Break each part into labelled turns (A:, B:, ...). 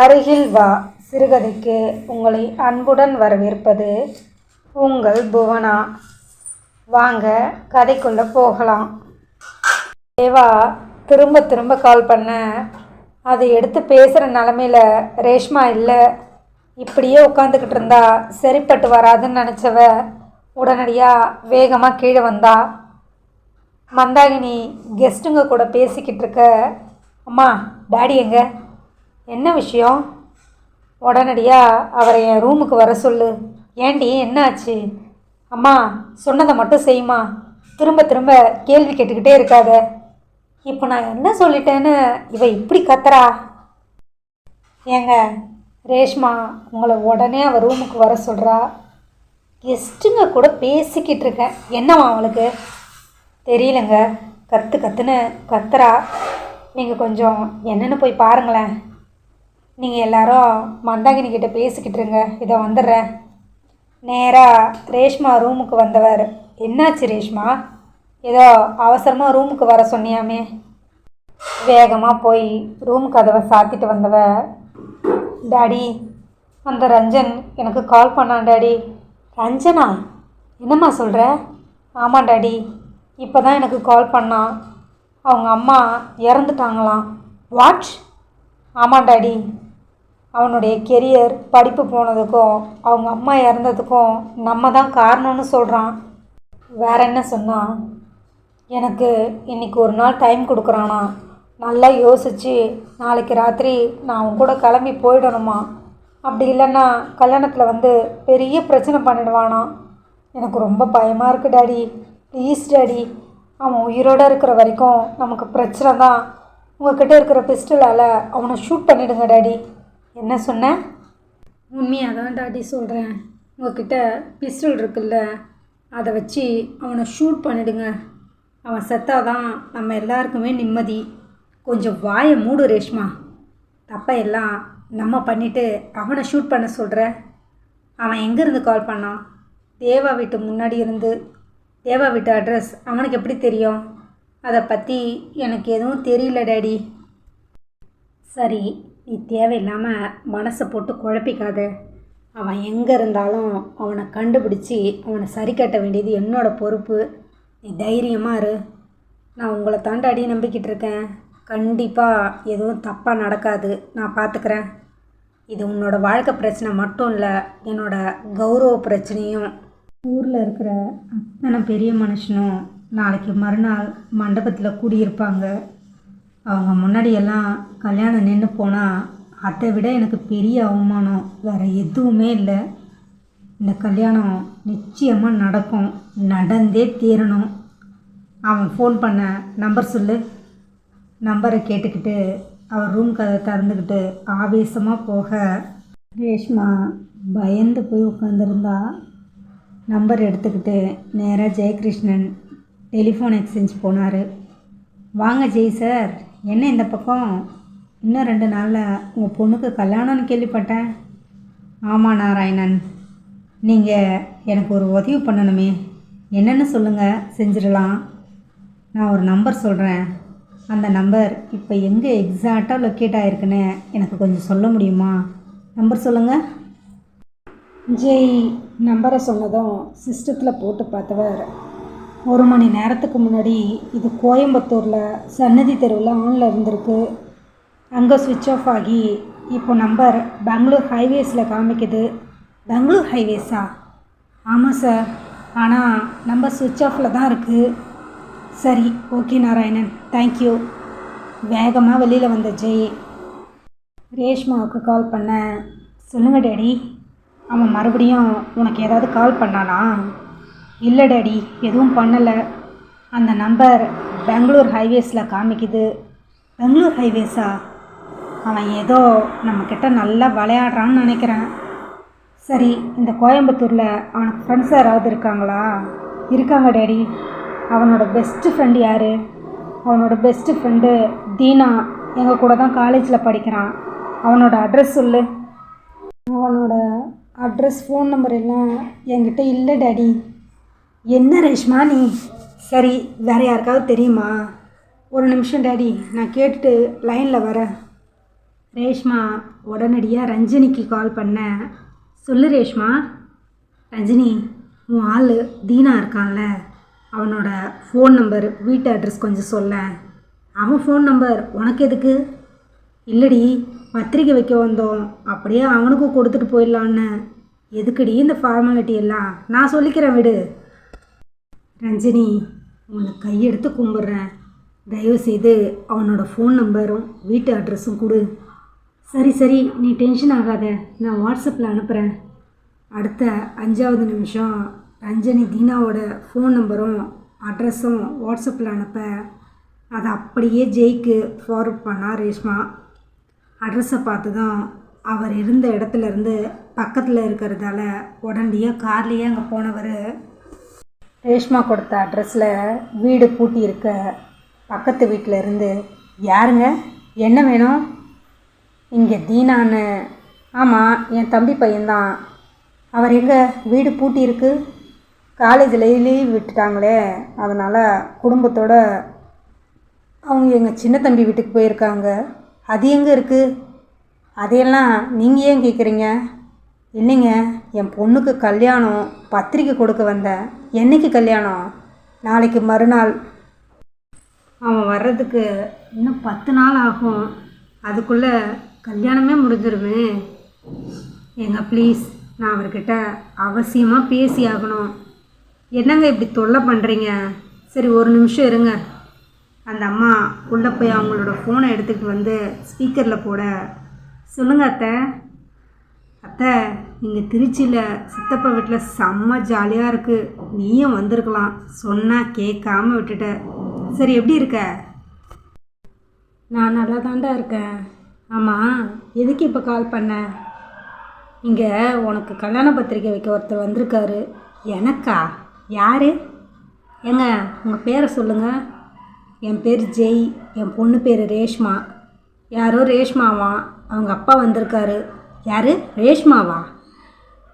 A: அருகில் வா. சிறுகதைக்கு உங்களை அன்புடன் வரவேற்பது உங்கள் புவனா. வாங்க கதைக்குள்ளே போகலாம். தேவா திரும்ப திரும்ப கால் பண்ண. அதை எடுத்து பேசுகிற நிலமையில ரேஷ்மா இல்லை. இப்படியே உட்காந்துக்கிட்டு இருந்தா சரிப்பட்டு வராதுன்னு நினச்சவ உடனடியாக வேகமாக கீழே வந்தா. மந்தாகினி கெஸ்ட்டுங்க கூட பேசிக்கிட்டு இருக்க. அம்மா டேடி எங்கே? என்ன விஷயம்? உடனடியாக அவரை என் ரூமுக்கு வர சொல்லு. ஏண்டி என்ன ஆச்சு அம்மா சொன்னதை மட்டும் செய்யுமா? திரும்ப திரும்ப கேள்வி கேட்டுக்கிட்டே இருக்காத. இப்போ நான் என்ன சொல்லிட்டேன்னு இவ இப்படி கத்துறா? ஏங்க ரேஷ்மா உங்களை உடனே அவள் ரூமுக்கு வர சொல்கிறா கெஸ்ட்டுங்க கூட பேசிக்கிட்டு இருக்கேன். என்னவா அவளுக்கு? தெரியலங்க. கத்து கத்துன்னு கத்துறா. நீங்கள் கொஞ்சம் என்னன்னு போய் பாருங்களேன். நீங்கள் எல்லாரும் மந்தாகினி கிட்டே பேசிக்கிட்டு இருங்க. இதை வந்துடுறேன். நேராக ரேஷ்மா ரூமுக்கு வந்தவர் என்னாச்சு ரேஷ்மா? ஏதோ அவசரமாக ரூமுக்கு வர சொன்னியாமே. வேகமாக போய் ரூம் கதவை சாத்திட்டு வந்தவ டாடி அந்த ரஞ்சன் எனக்கு கால் பண்ணான் டாடி. ரஞ்சனா? என்னம்மா சொல்கிற ஆமாம் டாடி இப்போ தான் எனக்கு கால் பண்ணான். அவங்க அம்மா இறந்துட்டாங்களாம். வாட்ச் ஆமாம் டாடி அவனுடைய கெரியர் படிப்பு போனதுக்கும் அவங்க அம்மா இறந்ததுக்கும் நம்ம தான் காரணம்னு சொல்கிறான் வேற என்ன சொன்னால் எனக்கு இன்றைக்கி ஒரு நாள் டைம் கொடுக்குறானா. நல்லா யோசித்து நாளைக்கு ராத்திரி நான் அவன் கூட கிளம்பி போயிடணுமா? அப்படி இல்லைன்னா கல்யாணத்தில் வந்து பெரிய பிரச்சனை பண்ணிடுவானா? எனக்கு ரொம்ப பயமாக இருக்குது டாடி. ப்ளீஸ் டாடி அவன் உயிரோடு இருக்கிற வரைக்கும் நமக்கு பிரச்சனை தான் உங்ககிட்ட இருக்கிற பிஸ்டலால் அவனை ஷூட் பண்ணிவிடுங்க டாடி. என்ன சொன்ன? மம்மி அதான் டாடி சொல்கிறேன் உங்ககிட்ட பிஸ்டல் இருக்குல்ல அதை வச்சு அவனை ஷூட் பண்ணிடுங்க. அவன் செத்தாதான் நம்ம எல்லாருக்குமே நிம்மதி. கொஞ்சம் வாயை மூடு ரேஷ்மா. தப்பை எல்லாம் நம்ம பண்ணிவிட்டு அவனை ஷூட் பண்ண சொல்கிற அவன் எங்கேருந்து கால் பண்ணான்? தேவா வீட்டு முன்னாடி இருந்து. தேவா வீட்டு அட்ரஸ் அவனுக்கு எப்படி தெரியும்? அதை பற்றி எனக்கு எதுவும் தெரியல டேடி. சரி நீ தேவையில்லாமல் மனசை போட்டு குழப்பிக்காத. அவன் எங்கே இருந்தாலும் அவனை கண்டுபிடிச்சி அவனை சரி கட்ட வேண்டியது என்னோடய பொறுப்பு. நீ தைரியமாக இரு. நான் உங்களை தாண்டாடி நம்பிக்கிட்டு இருக்கேன். கண்டிப்பாக எதுவும் தப்பாக நடக்காது. நான் பார்த்துக்கிறேன் இது உன்னோட வாழ்க்கை பிரச்சனை மட்டும் இல்லை என்னோட கௌரவ பிரச்சனையும். ஊரில் இருக்கிற அத்தனை பெரிய மனுஷனும் நாளைக்கு மறுநாள் மண்டபத்தில் கூடியிருப்பாங்க. அவங்க முன்னாடியெல்லாம் கல்யாணம் நின்று போனால் அதை விட எனக்கு பெரிய அவமானம். வேறு எதுவுமே இல்லை. இந்த கல்யாணம் நிச்சயமாக நடக்கும். நடந்தே தீரணும். அவன் ஃபோன் பண்ண நம்பர் சொல்லு. நம்பரை கேட்டுக்கிட்டு அவர் ரூம் கதை திறந்துக்கிட்டு ஆவேசமாக போக. ரேஷ்மா பயந்து போய் உட்காந்துருந்தா நம்பர் எடுத்துக்கிட்டு நேராக ஜெயகிருஷ்ணன் டெலிஃபோன் எக்ஸ்சேஞ்ச் போனார். வாங்க ஜெய் சார் என்ன இந்த பக்கம்? இன்னும் ரெண்டு நாளில் உங்கள் பொண்ணுக்கு கல்யாணம்னு கேள்விப்பட்டேன். ஆமாம் நாராயணன். நீங்கள் எனக்கு ஒரு உதவி பண்ணணுமே. என்னென்னு சொல்லுங்கள் செஞ்சிடலாம். நான் ஒரு நம்பர் சொல்கிறேன் அந்த நம்பர் இப்போ எங்கே எக்ஸாக்டாக லொக்கேட் ஆகிருக்குன்னு எனக்கு கொஞ்சம் சொல்ல முடியுமா? நம்பர் சொல்லுங்கள் ஜெய் நம்பரை சொன்னதும் சிஸ்டத்தில் போட்டு பார்த்தவர் ஒரு மணி நேரத்துக்கு முன்னாடி இது கோயம்புத்தூரில் சன்னதி தெருவில் ஆனில் இருந்திருக்கு. அங்கே சுவிட்ச் ஆஃப் ஆகி இப்போ நம்பர் பெங்களூர் ஹைவேஸில் காமிக்குது. பெங்களூர் ஹைவேஸா ஆமாம் சார் ஆனால் நம்பர் சுவிட்ச் ஆஃபில் தான் இருக்குது சரி ஓகே நாராயணன். தேங்க்யூ வேகமாக வெளியில் வந்த ஜெய். ரேஷ்மாவுக்கு கால் பண்ண. சொல்லுங்கள் டேடி அவன் மறுபடியும் உனக்கு ஏதாவது கால் பண்ணானா? இல்லை டேடி எதுவும் பண்ணலை. அந்த நம்பர் பெங்களூர் ஹைவேஸில் காமிக்குது. பெங்களூர் ஹைவேஸா? அவன் ஏதோ நம்மக்கிட்ட நல்லா விளையாடுறான்னு நினைக்கிறேன். சரி இந்த கோயம்புத்தூரில் அவனுக்கு ஃப்ரெண்ட்ஸ் யாராவது இருக்காங்களா? இருக்காங்க டேடி. அவனோட பெஸ்ட்டு ஃப்ரெண்டு யார்? அவனோட பெஸ்ட்டு ஃப்ரெண்டு தீனா. எங்கள் கூட தான் காலேஜில் படிக்கிறான். அவனோட அட்ரஸ் சொல்லு. அவனோட அட்ரஸ் ஃபோன் நம்பர் எல்லாம் என்கிட்ட இல்லை டேடி. என்ன ரேஷ்மா நீ? சரி வேறு யாருக்காவது தெரியுமா? ஒரு நிமிஷம் டேடி நான் கேட்டுட்டு லைனில் வரேன். ரேஷ்மா உடனடியாக ரஞ்சினிக்கு கால் பண்ணேன் சொல்லு ரேஷ்மா. ரஞ்சினி உன் ஆள் தீனா இருக்கான்ல. அவனோட ஃபோன் நம்பர் வீட்டு அட்ரஸ் கொஞ்சம் சொல்ல. அவன் ஃபோன் நம்பர் உனக்கு எதுக்கு? இல்லடி பத்திரிக்கை வைக்க வந்தோம். அப்படியே அவனுக்கும் கொடுத்துட்டு போயிடலான்னு. எதுக்குடி இந்த ஃபார்மாலிட்டி எல்லாம்? நான் சொல்லிக்கிறேன் விடு. ரஞ்சினி உன்னை கையெடுத்து கும்பிட்றேன். தயவுசெய்து அவனோட ஃபோன் நம்பரும் வீட்டு அட்ரஸும் கொடு. சரி சரி நீ டென்ஷன் ஆகாத. நான் வாட்ஸ்அப்பில் அனுப்புகிறேன் அடுத்த அஞ்சாவது நிமிஷம் ரஞ்சனி தீனாவோட ஃபோன் நம்பரும் அட்ரஸும் வாட்ஸ்அப்பில் அனுப்ப. அதை அப்படியே ஜெய்க்கு ஃபார்வர்ட் பண்ணா ரேஷ்மா. அட்ரஸை பார்த்து தான் அவர் இருந்த இடத்துலேருந்து பக்கத்தில் இருக்கிறதால உடனடியாக கார்லேயே அங்கே போனவர். ரேஷ்மா கொடுத்த அட்ரஸில் வீடு பூட்டி இருக்க பக்கத்து வீட்டில் இருந்து யாருங்க? என்ன வேணும்? இங்கே தீனான்னு. ஆமாம் என் தம்பி பையன்தான். அவர் எங்கே? வீடு பூட்டி இருக்கு காலேஜில் லீவ் விட்டுட்டாங்களே அதனால் குடும்பத்தோட அவங்க எங்கள் சின்ன தம்பி வீட்டுக்கு போயிருக்காங்க. அது எங்கே இருக்குது அதையெல்லாம் நீங்கள் ஏன் கேட்குறீங்க இல்லைங்க என் பொண்ணுக்கு கல்யாணம் பத்திரிக்கை கொடுக்க வந்தேன் என்னைக்கு கல்யாணம்? நாளைக்கு மறுநாள். அவன் வர்றதுக்கு இன்னும் பத்து நாள் ஆகும். அதுக்குள்ளே கல்யாணமே முடிஞ்சிருமே. ஏங்க ப்ளீஸ் நான் அவர்கிட்ட அவசியமாக பேசி ஆகணும். என்னங்க இப்படி தொல்லை பண்ணுறீங்க சரி ஒரு நிமிஷம் இருங்க. அந்த அம்மா உள்ளே போய் அவங்களோட ஃபோனை எடுத்துகிட்டு வந்து ஸ்பீக்கரில் போட. சொல்லுங்க அத்தை. அத்தை இங்கே திருச்சியில் சித்தப்பா வீட்டில் செம்ம ஜாலியாக இருக்குது நீயும் வந்திருக்கலாம். சொன்னால் கேட்காம விட்டுட்ட. சரி எப்படி இருக்க? நான் நல்லா தாண்டா இருக்கேன். ஆமாம் எதுக்கு இப்போ கால் பண்ண? இங்கே உனக்கு கல்யாண பத்திரிக்கை வைக்க ஒருத்தர் வந்திருக்காரு. எனக்கா? யார்? ஏங்க உங்கள் பேரை சொல்லுங்கள் என் பேர் ஜெய். என் பொண்ணு பேர் ரேஷ்மா. யாரோ ரேஷ்மாவான் அவங்க அப்பா வந்திருக்காரு. யார்? ரேஷ்மாவா?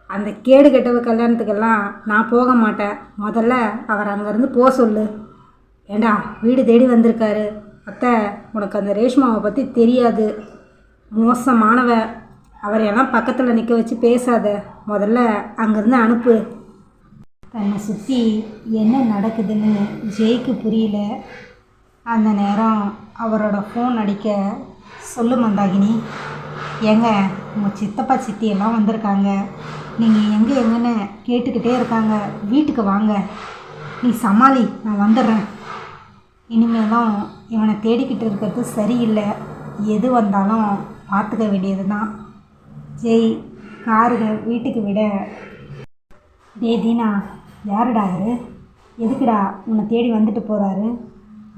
A: அந்த கேடு கெட்டவ கல்யாணத்துக்கெல்லாம் நான் போக மாட்டேன். முதல்ல அவர் அங்கேருந்து போக சொல்லு. ஏண்டா வீடு தேடி வந்திருக்காரு. அத்தை உனக்கு அந்த ரேஷ்மாவை பற்றி தெரியாது. மோசமானவ. அவரையெல்லாம் பக்கத்தில் நிற்க வச்சு பேசாத. முதல்ல அங்கேருந்து அனுப்பு. தன்னை சுற்றி என்ன நடக்குதுன்னு ஜெய்க்கு புரியல. அந்த நேரம் அவரோட ஃபோன் அடிக்க சொல்லு மந்தாகினி. ஏங்க உங்கள் சித்தப்பா சித்தி எல்லாம் வந்திருக்காங்க. நீங்கள் எங்கே எங்கன்னு கேட்டுக்கிட்டே இருக்காங்க. வீட்டுக்கு வாங்க. நீ சமாளி நான் வந்துடுறேன். இனிமேலும் இவனை தேடிக்கிட்டு இருக்கிறது சரியில்லை. எது வந்தாலும் பார்த்துக்க வேண்டியது தான் ஜெய் காருக வீட்டுக்கு விட. டே தீனா யாருடா அவரு எதுக்குடா உன்னை தேடி வந்துட்டு போகிறாரு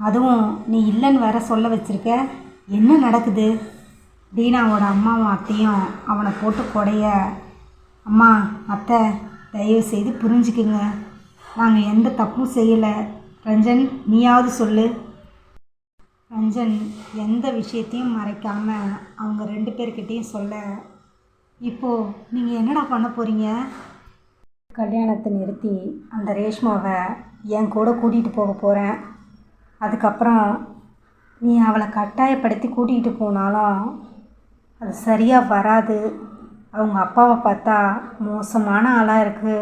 A: அதுவும் நீ இல்லைன்னு வேற சொல்ல வச்சுருக்க. என்ன நடக்குது? டீனாவோட அம்மாவும் அத்தையும் அவனை போட்டு கொடைய. அம்மா அத்தை தயவு செய்து புரிஞ்சுக்குங்க. நாங்கள் எந்த தப்பும் செய்யலை. ரஞ்சன் நீயாவது சொல்லு. ரஞ்சன் எந்த விஷயத்தையும் மறைக்காமல் அவங்க ரெண்டு பேர்கிட்டையும் சொல்ல. இப்போது நீங்கள் என்னடா பண்ண போகிறீங்க கல்யாணத்தை நிறுத்தி அந்த ரேஷ்மாவை என் கூட கூட்டிகிட்டு போக போகிறேன் அதுக்கப்புறம் நீ அவளை கட்டாயப்படுத்தி கூட்டிகிட்டு போனாலும் அது சரியாக வராது. அவங்க அப்பாவை பார்த்தா மோசமான ஆளாக இருக்குது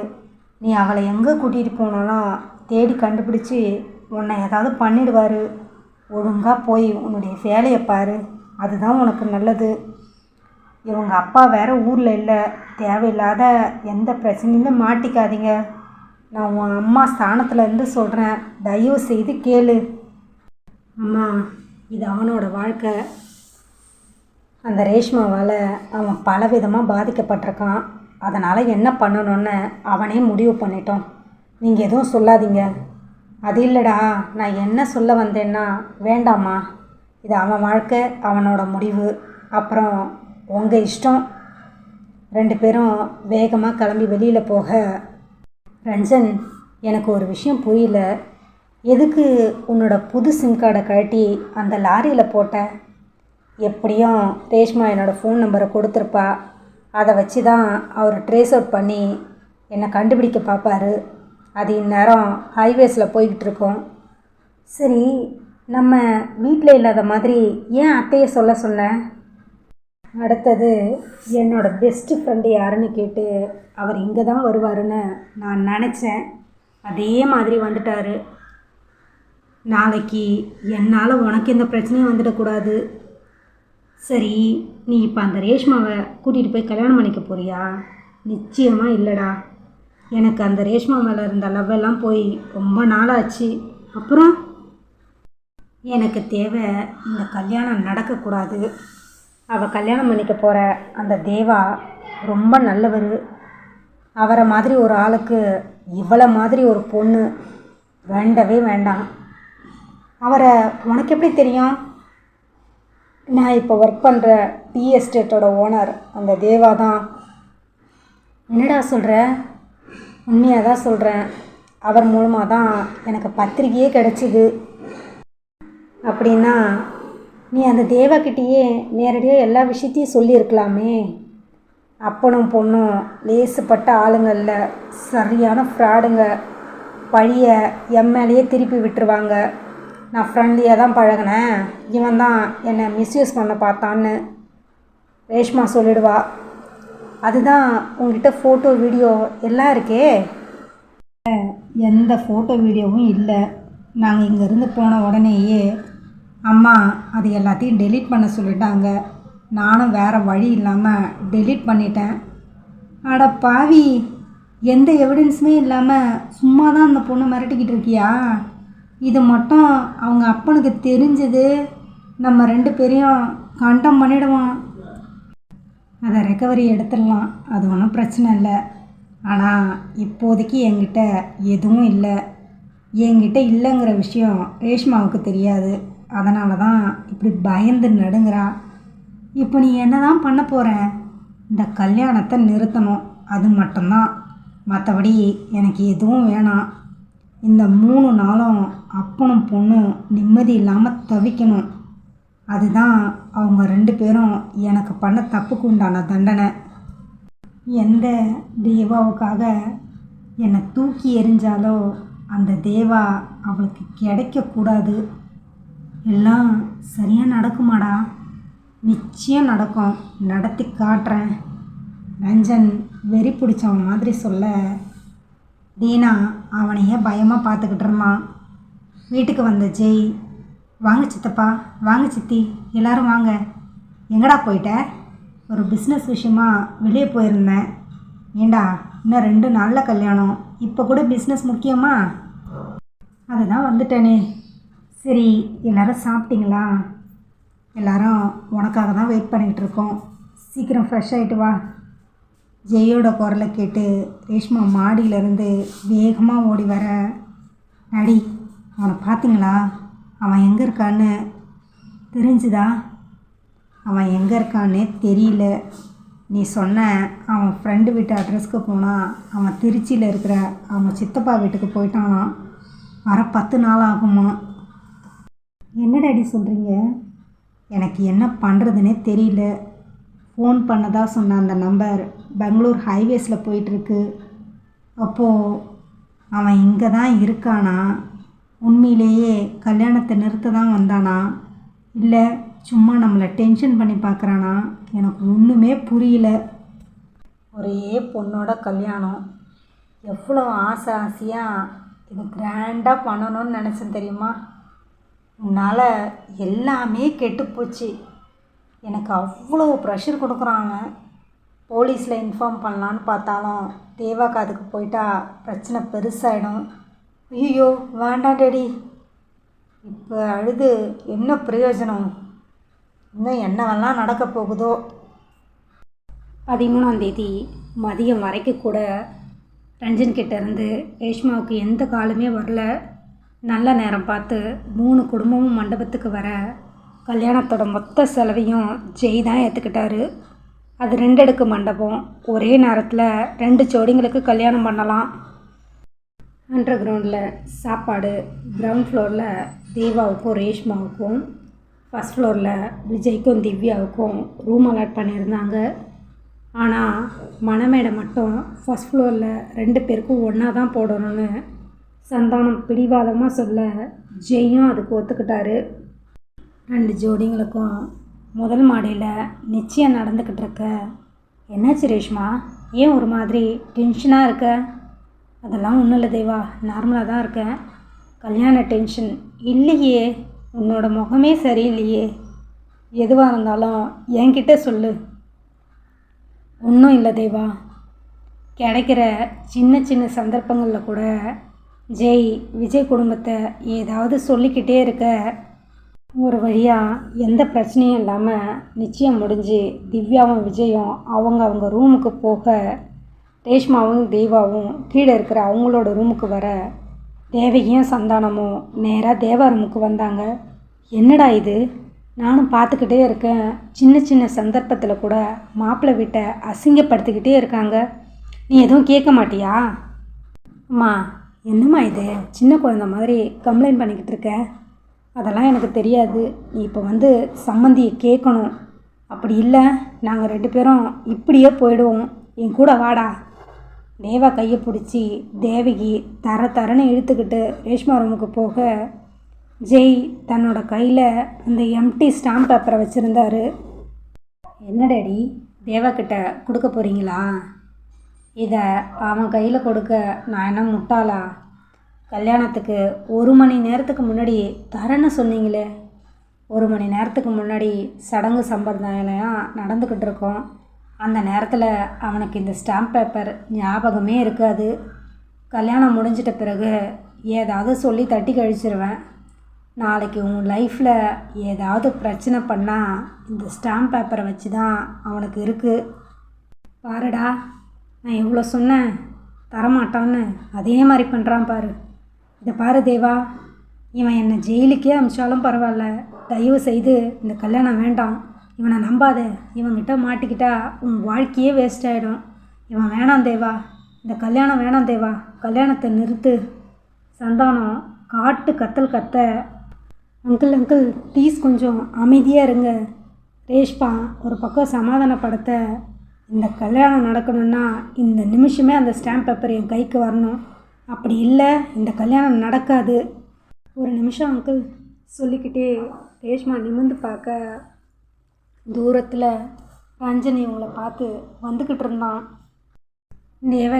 A: நீ அவளை எங்கே கூட்டிகிட்டு போனாலும் தேடி கண்டுபிடிச்சி உன்னை ஏதாவது பண்ணிடுவார். ஒழுங்காக போய் உன்னுடைய வேலையை பாரு. அதுதான் உனக்கு நல்லது. இவங்க அப்பா வேற ஊரில் இல்லை. தேவையில்லாத எந்த பிரச்சனையுமே மாட்டிக்காதீங்க. நான் உன் அம்மா ஸ்தானத்துலேருந்து சொல்கிறேன் தயவு செய்து கேளு. அம்மா இது அவனோட வாழ்க்கை. அந்த ரேஷ்மாவால் அவன் பலவிதமாக பாதிக்கப்பட்டிருக்கான். அதனால் என்ன பண்ணணும்னு அவனே முடிவு பண்ணிட்டோம் நீங்கள் எதுவும் சொல்லாதீங்க. அது இல்லைடா நான் என்ன சொல்ல வந்தேன்னா வேண்டாம்மா. இது அவன் வாழ்க்கை அவனோட முடிவு. அப்புறம் உங்கள் இஷ்டம். ரெண்டு பேரும் வேகமாக கிளம்பி வெளியில் போக. ரஞ்சன் எனக்கு ஒரு விஷயம் புரியல. எதுக்கு உன்னோட புது சிம் கார்டை கழட்டி அந்த லாரியில் போட்ட? எப்படியும் ரேஷ்மா என்னோடய ஃபோன் நம்பரை கொடுத்துருப்பா. அதை வச்சு தான் அவர் ட்ரேஸ் அவுட் பண்ணி என்னை கண்டுபிடிக்க பார்ப்பாரு. அது இந்நேரம் ஹைவேஸில் போய்கிட்டு இருக்கோம். சரி நம்ம வீட்டில் இல்லாத மாதிரி ஏன் அத்தையை சொல்ல சொன்னேன் அடுத்தது என்னோடய பெஸ்ட்டு ஃப்ரெண்டு யாருன்னு கேட்டு அவர் இங்கே தான் வருவாருன்னு நான் நினச்சேன். அதே மாதிரி வந்துட்டார். நாளைக்கு என்னால் உனக்கு எந்த பிரச்சனையும் வந்துடக்கூடாது. சரி நீ இப்போ அந்த ரேஷ்மாவை கூட்டிகிட்டு போய் கல்யாணம் பண்ணிக்க போறியா? நிச்சயமாக இல்லைடா. எனக்கு அந்த ரேஷ்மா மேலே இருந்த லவ்வெல்லாம் போய் ரொம்ப நாளாச்சு. அப்புறம்? எனக்கு தேவை இந்த கல்யாணம் நடக்கக்கூடாது அவள் கல்யாணம் பண்ணிக்க போகிற அந்த தேவா ரொம்ப நல்லவர். அவரை மாதிரி ஒரு ஆளுக்கு இவ்வளோ மாதிரி ஒரு பொண்ணு வேண்டவே வேண்டாம். அவரை உனக்கு எப்படி தெரியும்? நான் இப்போ ஒர்க் பண்ணுற டீ எஸ்டேட்டோட ஓனர் அந்த தேவா தான். என்னடா சொல்கிற உண்மையாக தான் சொல்கிறேன் அவர் மூலமாக தான் எனக்கு பத்திரிக்கையே கிடச்சிது. அப்படின்னா நீ அந்த தேவாக்கிட்டேயே நேரடியாக எல்லா விஷயத்தையும் சொல்லியிருக்கலாமே. அப்பனும் பொண்ணும் லேசுப்பட்ட ஆளுங்களில் சரியான ஃப்ராடுங்க பழிய எம்எல்ஏ மேலேயே திருப்பி விட்டுருவாங்க. நான் ஃப்ரெண்ட்லியாக தான் பழகினேன். இவன் தான் என்னை மிஸ்யூஸ் பண்ண பார்த்தான்னு ரேஷ்மா சொல்லிடுவா. அதுதான் உங்ககிட்ட ஃபோட்டோ வீடியோ எல்லாம் இருக்கே. எந்த ஃபோட்டோ வீடியோவும் இல்லை. நாங்கள் இங்கேருந்து போன உடனேயே அம்மா அது எல்லாத்தையும் டெலீட் பண்ண சொல்லிட்டாங்க. நானும் வேறு வழி இல்லாமல் டெலீட் பண்ணிட்டேன். அட பாவி எந்த எவிடன்ஸுமே இல்லாமல் சும்மா தான் அந்த பொண்ணை மிரட்டிக்கிட்டு இருக்கியா? இது மட்டும் அவங்க அப்பனுக்கு தெரிஞ்சது. நம்ம ரெண்டு பேரையும் கண்டம் பண்ணிடுவான் அதை ரெக்கவரி எடுத்துடலாம். அது ஒன்றும் பிரச்சனை இல்லை. ஆனால் இப்போதைக்கு என்கிட்ட எதுவும் இல்லை. என்கிட்ட இல்லைங்கிற விஷயம் ரேஷ்மாவுக்கு தெரியாது. அதனால தான் இப்படி பயந்து நடுங்கிறா. இப்போ நீ என்ன தான் பண்ண போகிற இந்த கல்யாணத்தை நிறுத்தணும். அது மட்டும்தான். மற்றபடி எனக்கு எதுவும் வேணாம். இந்த மூணு நாளும் அப்பனும் பொண்ணும் நிம்மதி இல்லாமல் தவிக்கணும். அதுதான் அவங்க ரெண்டு பேரும் எனக்கு பண்ண தப்புக்கு உண்டான தண்டனை. எந்த தேவாவுக்காக என்னை தூக்கி எறிஞ்சாலோ அந்த தேவா அவளுக்கு கிடைக்கக்கூடாது எல்லாம் சரியாக நடக்குமாடா? நிச்சயம் நடக்கும். நடத்தி காட்டுறேன். ரஞ்சன் வெறி பிடிச்சவன் மாதிரி சொல்ல தீனா அவனையே பயமாக பார்த்துக்கிட்டு இருந்தான். வீட்டுக்கு வந்த ஜெய் வாங்க சித்தப்பா வாங்க சித்தி எல்லாரும் வாங்க. எங்கடா போயிட்ட? ஒரு பிஸ்னஸ் விஷயமா வெளியே போயிருந்தேன். ஏண்டா இன்னும் ரெண்டு நாளில் கல்யாணம். இப்போ கூட பிஸ்னஸ் முக்கியமா? அதுதான் வந்துட்டேனே. சரி எல்லாரும் சாப்பிட்டீங்களா? எல்லாரும் உனக்காக தான் வெயிட் பண்ணிகிட்டு இருக்கோம். சீக்கிரம் ஃப்ரெஷ் ஆகிட்டு வா. ஜெயோட குரலை கேட்டு ரேஷ்மா மாடியிலேருந்து வேகமாக ஓடி வர அடி அவனை பார்த்தீங்களா அவன் எங்கே இருக்கான்னு? தெரிஞ்சுதா? அவன் எங்கே இருக்கான்னே தெரியல. நீ சொன்ன அவன் ஃப்ரெண்டு வீட்டு அட்ரஸ்க்கு போனால் அவன் திருச்சியில் இருக்கிற அவன் சித்தப்பா வீட்டுக்கு போயிட்டானான் வர பத்து நாள் ஆகுமா? என்னடாடி சொல்கிறீங்க எனக்கு என்ன பண்ணுறதுனே தெரியல. ஃபோன் பண்ணதாக சொன்ன அந்த நம்பர் பெங்களூர் ஹைவேஸில் போயிட்டுருக்கு. அப்போது அவன் இங்கே தான் இருக்கானா? உண்மையிலேயே கல்யாணத்தை நிறுத்த தான் வந்தானா? இல்லை சும்மா நம்மளை டென்ஷன் பண்ணி பார்க்குறானா? எனக்கு ஒன்றுமே புரியல. ஒரே பொண்ணோட கல்யாணம். எவ்வளோ ஆசை ஆசையாக இது கிராண்டாக பண்ணணும்னு நினச்சேன் தெரியுமா? உன்னால் எல்லாமே கெட்டு போச்சு. எனக்கு அவ்வளோ ப்ரெஷர் கொடுக்குறாங்க. போலீஸில் இன்ஃபார்ம் பண்ணலான்னு பார்த்தாலும் தேவா காதுக்கு போயிட்டா பிரச்சனை பெருசாயிடும். ஐயோ வேண்டாம் டேடி. இப்போ அழுது என்ன பிரயோஜனம்? இன்னும் என்னவெல்லாம் நடக்க போகுதோ? பதிமூணாம் தேதி மதியம் வரைக்கும் கூட ரஞ்சன்கிட்டேருந்து இருந்து ரேஷ்மாவுக்கு எந்த காலுமே வரல. நல்ல நேரம் பார்த்து மூணு குடும்பமும் மண்டபத்துக்கு வர கல்யாணத்தோட மொத்த செலவையும் ஜெய் தான் ஏற்றுக்கிட்டாரு அது ரெண்டு அடுக்கு மண்டபம். ஒரே நேரத்தில் ரெண்டு ஜோடிங்களுக்கு கல்யாணம் பண்ணலாம். அண்டர் கிரவுண்டில் சாப்பாடு கிரவுண்ட் ஃப்ளோரில் தேவாவுக்கும் ரேஷ்மாவுக்கும் ஃபஸ்ட் ஃப்ளோரில் விஜய்க்கும் திவ்யாவுக்கும் ரூம் அலாட் பண்ணியிருந்தாங்க. ஆனால் மணமேடை மட்டும் ஃபஸ்ட் ஃப்ளோரில் ரெண்டு பேருக்கும் ஒன்றா தான் போடணும்னு சந்தானம் பிடிவாதமாக சொல்ல ஜெயும் அதுக்கு ஒத்துக்கிட்டாரு. ரெண்டு ஜோடிங்களுக்கும் முதல் மாடியில் நிச்சயம் நடந்துக்கிட்டு இருக்க. என்னாச்சு ரேஷ்மா ஏன் ஒரு மாதிரி டென்ஷனாக இருக்க? அதெல்லாம் ஒன்றும் இல்லை தேவா. நார்மலாக தான் இருக்கேன் கல்யாண டென்ஷன் இல்லையே. உன்னோட முகமே சரியில்லையே. எதுவாக இருந்தாலும் என்கிட்ட சொல்லு. ஒன்றும் இல்லை தேவா. கிடைக்கிற சின்ன சின்ன சந்தர்ப்பங்களில் கூட ஜெய் விஜய் குடும்பத்தை ஏதாவது சொல்லிக்கிட்டே இருக்க. ஒரு வழியாக எந்த பிரச்சனையும் இல்லாமல் நிச்சயம் முடிஞ்சு திவ்யாவும் விஜயும் அவங்க அவங்க ரூமுக்கு போக ரேஷ்மாவும் தேவாவும் கீழே இருக்கிற அவங்களோட ரூமுக்கு வர தேவகியும் சந்தானமும் நேராக தேவா ரூமுக்கு வந்தாங்க. என்னடா இது? நானும் பார்த்துக்கிட்டே இருக்கேன். சின்ன சின்ன சந்தர்ப்பத்தில் கூட மாப்பிள்ளை வீட்டை அசிங்கப்படுத்திக்கிட்டே இருக்காங்க. நீ எதுவும் கேட்க மாட்டியா? அம்மா என்னம்மா இது? சின்ன குழந்த மாதிரி கம்ப்ளைண்ட் பண்ணிக்கிட்டு இருக்க. அதெல்லாம் எனக்கு தெரியாது. நீ இப்போ வந்து சம்மந்தியை கேட்கணும் அப்படி இல்லை நாங்கள் ரெண்டு பேரும் இப்படியே போயிடுவோம். என் கூட வாடா. தேவா கையை பிடிச்சி தேவகி தர தரன்னு இழுத்துக்கிட்டு ரேஷ்மா ரூமுக்கு போக ஜெய் தன்னோட கையில் அந்த எம்டி ஸ்டாம்ப் பேப்பரை வச்சுருந்தாரு. என்ன டேடி தேவா கிட்ட கொடுக்க போகிறீங்களா இதை அவன் கையில் கொடுக்க நான் என்ன முட்டாளா? கல்யாணத்துக்கு ஒரு மணி நேரத்துக்கு முன்னாடி தரேன்னு சொன்னீங்களே ஒரு மணி நேரத்துக்கு முன்னாடி சடங்கு சம்பிரதாயம் நடந்துக்கிட்டு இருக்கோம். அந்த நேரத்தில் அவனுக்கு இந்த ஸ்டாம்ப் பேப்பர் ஞாபகமே இருக்காது. கல்யாணம் முடிஞ்சிட்ட பிறகு ஏதாவது சொல்லி தட்டி கழிச்சிருவேன். நாளைக்கு உன் லைஃப்பில் ஏதாவது பிரச்சனை பண்ணால் இந்த ஸ்டாம்ப் பேப்பரை வச்சு தான் அவனுக்கு இருக்குது பாருடா நான் எவ்வளோ சொன்னேன் தரமாட்டான்னு அதே மாதிரி பண்ணுறான் பாரு. இதை பாரு தேவா. இவன் என்னை ஜெயிலுக்கே அமிச்சாலும் பரவாயில்ல. தயவு செய்து இந்த கல்யாணம் வேண்டாம். இவனை நம்பாத. இவன்கிட்ட மாட்டிக்கிட்டா உன் வாழ்க்கையே வேஸ்ட் ஆகிடும் இவன் வேணாம் தேவா. இந்த கல்யாணம் வேணாம் தேவா. கல்யாணத்தை நிறுத்து. சந்தானம் காட்டு கத்தல் கத்த. அங்கிள் அங்கிள் ப்ளீஸ் கொஞ்சம் அமைதியாக இருங்க. ரேஷ்பா ஒரு பக்கம் சமாதானப்படுத்த. இந்த கல்யாணம் நடக்கணும்னா இந்த நிமிஷமே அந்த ஸ்டாம்ப் பேப்பர் என் கைக்கு வரணும். அப்படி இல்லை இந்த கல்யாணம் நடக்காது. ஒரு நிமிஷம் அங்கிள் சொல்லிக்கிட்டே ரேஷ்மா நிமிர்ந்து பார்க்க தூரத்தில் ரஞ்சனி உங்களை பார்த்து வந்துக்கிட்டு இருந்தான். தேவா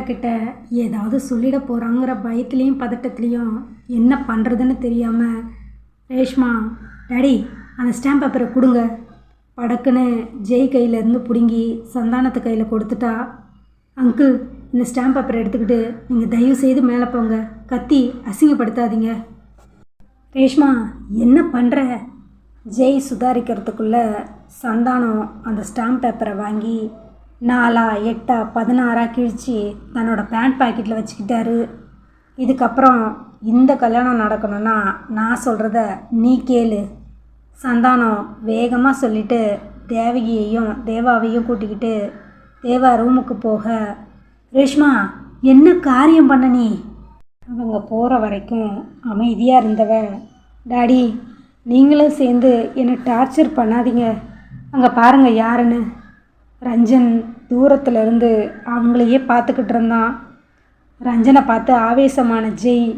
A: ஏதாவது சொல்லிட போகிறாங்கிற பயத்துலேயும் பதட்டத்துலேயும் என்ன பண்ணுறதுன்னு தெரியாமல் ரேஷ்மா டாடி அந்த ஸ்டாம்ப் பேப்பரை கொடுங்க. படக்குன்னு ஜெய் கையிலேருந்து பிடுங்கி சந்தானத்து கையில் கொடுத்துட்டா. அங்கிள் இந்த ஸ்டாம்ப் பேப்பரை எடுத்துக்கிட்டு நீங்கள் தயவு செய்து மேலே போங்க. கத்தி அசிங்கப்படுத்தாதீங்க. ரேஷ்மா என்ன பண்ணுற ஜெய் சுதாரிக்கிறதுக்குள்ள சந்தானம் அந்த ஸ்டாம்ப் பேப்பரை வாங்கி நாலா எட்டா பதினாறா கிழிச்சு தன்னோட பேண்ட் பாக்கெட்டில் வச்சுக்கிட்டாரு. இதுக்கப்புறம் இந்த கல்யாணம் நடக்கணும்னா நான் சொல்கிறத நீ கேளு. சந்தானம் வேகமாக சொல்லிவிட்டு தேவகியையும் தேவாவையும் கூட்டிக்கிட்டு தேவா ரூமுக்கு போக ரேஷ்மா என்ன காரியம் பண்ண நீ? அவங்க போகிற வரைக்கும் அமைதியாக இருந்தவ டாடி நீங்களும் சேர்ந்து என்னை டார்ச்சர் பண்ணாதீங்க. அங்கே பாருங்கள் யாருன்னு. ரஞ்சன் தூரத்தில் இருந்து அவங்களையே பார்த்துக்கிட்டு இருந்தான். ரஞ்சனை பார்த்து ஆவேசமான ஜெய்